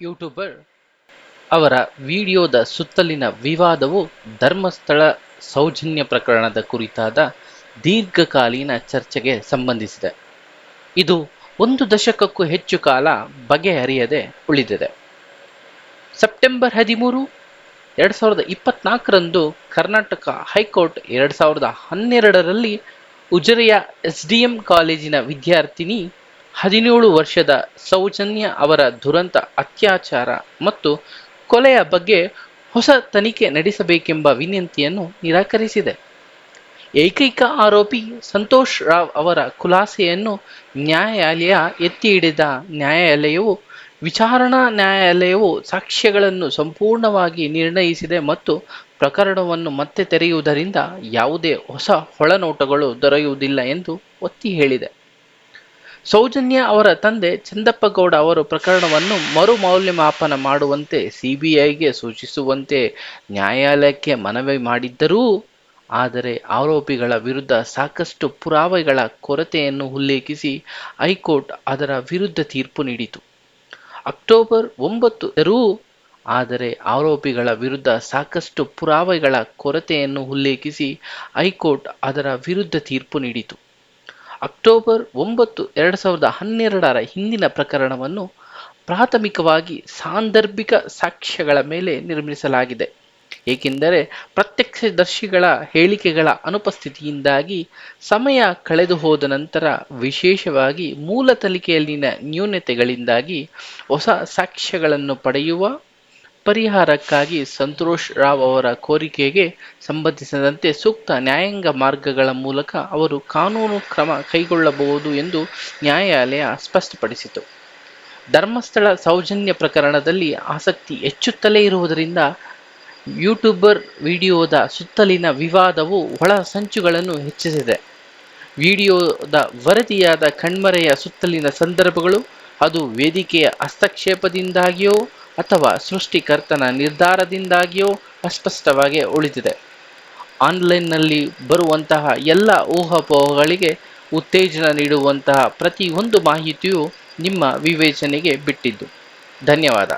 YouTuber. ಅವರ ವಿಡಿಯೋದ ಸುತ್ತಲಿನ ವಿವಾದವು ಧರ್ಮಸ್ಥಳ ಸೌಜನ್ಯ ಪ್ರಕರಣದ ಕುರಿತಾದ ದೀರ್ಘಕಾಲೀನ ಚರ್ಚೆಗೆ ಸಂಬಂಧಿಸಿದೆ. ಇದು ಒಂದು ದಶಕಕ್ಕೂ ಹೆಚ್ಚು ಕಾಲ ಬಗೆಹರಿಯದೆ ಉಳಿದಿದೆ. ಸೆಪ್ಟೆಂಬರ್ ಹದಿಮೂರು, ಎರಡು ಸಾವಿರದ ಇಪ್ಪತ್ನಾಲ್ಕರಂದು ಕರ್ನಾಟಕ ಹೈಕೋರ್ಟ್ ಎರಡು ಸಾವಿರದ ಹನ್ನೆರಡರಲ್ಲಿ ಉಜಿರೆಯ ಎಸ್ ಡಿ ಎಂ ಕಾಲೇಜಿನ ವಿದ್ಯಾರ್ಥಿನಿ ಹದಿನೇಳು ವರ್ಷದ ಸೌಜನ್ಯ ಅವರ ದುರಂತ ಅತ್ಯಾಚಾರ ಮತ್ತು ಕೊಲೆಯ ಬಗ್ಗೆ ಹೊಸ ತನಿಖೆ ನಡೆಸಬೇಕೆಂಬ ವಿನಂತಿಯನ್ನು ನಿರಾಕರಿಸಿದೆ. ಏಕೈಕ ಆರೋಪಿ ಸಂತೋಷ್ ರಾವ್ ಅವರ ಖುಲಾಸೆಯನ್ನು ನ್ಯಾಯಾಲಯ ಎತ್ತಿ ಹಿಡಿದ ನ್ಯಾಯಾಲಯವು ವಿಚಾರಣಾ ನ್ಯಾಯಾಲಯವು ಸಾಕ್ಷ್ಯಗಳನ್ನು ಸಂಪೂರ್ಣವಾಗಿ ನಿರ್ಣಯಿಸಿದೆ ಮತ್ತು ಪ್ರಕರಣವನ್ನು ಮತ್ತೆ ತೆರೆಯುವುದರಿಂದ ಯಾವುದೇ ಹೊಸ ಒಳನೋಟಗಳು ದೊರೆಯುವುದಿಲ್ಲ ಎಂದು ಒತ್ತಿ ಹೇಳಿದೆ. ಸೌಜನ್ಯ ಅವರ ತಂದೆ ಚಂದಪ್ಪಗೌಡ ಅವರು ಪ್ರಕರಣವನ್ನು ಮರು ಮೌಲ್ಯಮಾಪನ ಮಾಡುವಂತೆ ಸಿಬಿಐಗೆ ಸೂಚಿಸುವಂತೆ ನ್ಯಾಯಾಲಯಕ್ಕೆ ಮನವಿ ಮಾಡಿದ್ದರೂ, ಆದರೆ ಆರೋಪಿಗಳ ವಿರುದ್ಧ ಸಾಕಷ್ಟು ಪುರಾವೆಗಳ ಕೊರತೆಯನ್ನು ಉಲ್ಲೇಖಿಸಿ ಹೈಕೋರ್ಟ್ ಅದರ ವಿರುದ್ಧ ತೀರ್ಪು ನೀಡಿತು. ಅಕ್ಟೋಬರ್ ಒಂಬತ್ತರೂ ಆದರೆ ಆರೋಪಿಗಳ ವಿರುದ್ಧ ಸಾಕಷ್ಟು ಪುರಾವೆಗಳ ಕೊರತೆಯನ್ನು ಉಲ್ಲೇಖಿಸಿ ಹೈಕೋರ್ಟ್ ಅದರ ವಿರುದ್ಧ ತೀರ್ಪು ನೀಡಿತು. ಅಕ್ಟೋಬರ್ ಒಂಬತ್ತು ಎರಡು ಸಾವಿರದ ಹನ್ನೆರಡರ ಹಿಂದಿನ ಪ್ರಕರಣವನ್ನು ಪ್ರಾಥಮಿಕವಾಗಿ ಸಾಂದರ್ಭಿಕ ಸಾಕ್ಷ್ಯಗಳ ಮೇಲೆ ನಿರ್ಮಿಸಲಾಗಿದೆ. ಏಕೆಂದರೆ ಪ್ರತ್ಯಕ್ಷದರ್ಶಿಗಳ ಹೇಳಿಕೆಗಳ ಅನುಪಸ್ಥಿತಿಯಿಂದಾಗಿ ಸಮಯ ಕಳೆದು ಹೋದ ನಂತರ ವಿಶೇಷವಾಗಿ ಮೂಲ ತನಿಖೆಯಲ್ಲಿನ ನ್ಯೂನತೆಗಳಿಂದಾಗಿ ಹೊಸ ಸಾಕ್ಷ್ಯಗಳನ್ನು ಪಡೆಯುವ ಪರಿಹಾರಕ್ಕಾಗಿ ಸಂತೋಷ್ ರಾವ್ ಅವರ ಕೋರಿಕೆಗೆ ಸಂಬಂಧಿಸಿದಂತೆ ಸೂಕ್ತ ನ್ಯಾಯಾಂಗ ಮಾರ್ಗಗಳ ಮೂಲಕ ಅವರು ಕಾನೂನು ಕ್ರಮ ಕೈಗೊಳ್ಳಬಹುದು ಎಂದು ನ್ಯಾಯಾಲಯ ಸ್ಪಷ್ಟಪಡಿಸಿತು. ಧರ್ಮಸ್ಥಳ ಸೌಜನ್ಯ ಪ್ರಕರಣದಲ್ಲಿ ಆಸಕ್ತಿ ಹೆಚ್ಚುತ್ತಲೇ ಇರುವುದರಿಂದ ಯೂಟ್ಯೂಬರ್ ವಿಡಿಯೋದ ಸುತ್ತಲಿನ ವಿವಾದವು ಒಳ ಸಂಚುಗಳನ್ನು ಹೆಚ್ಚಿಸಿದೆ. ವಿಡಿಯೋದ ವರದಿಯಾದ ಕಣ್ಮರೆಯ ಸುತ್ತಲಿನ ಸಂದರ್ಭಗಳು, ಅದು ವೇದಿಕೆಯ ಹಸ್ತಕ್ಷೇಪದಿಂದಾಗಿಯೋ ಅಥವಾ ಸೃಷ್ಟಿಕರ್ತನ ನಿರ್ಧಾರದಿಂದಾಗಿಯೋ ಅಸ್ಪಷ್ಟವಾಗಿ ಉಳಿದಿದೆ. ಆನ್ಲೈನ್ನಲ್ಲಿ ಬರುವಂತಹ ಎಲ್ಲ ಊಹಾಪೋಹಗಳಿಗೆ ಉತ್ತೇಜನ ನೀಡುವಂತಹ ಪ್ರತಿಯೊಂದು ಮಾಹಿತಿಯೂ ನಿಮ್ಮ ವಿವೇಚನೆಗೆ ಬಿಟ್ಟಿದ್ದು. ಧನ್ಯವಾದ.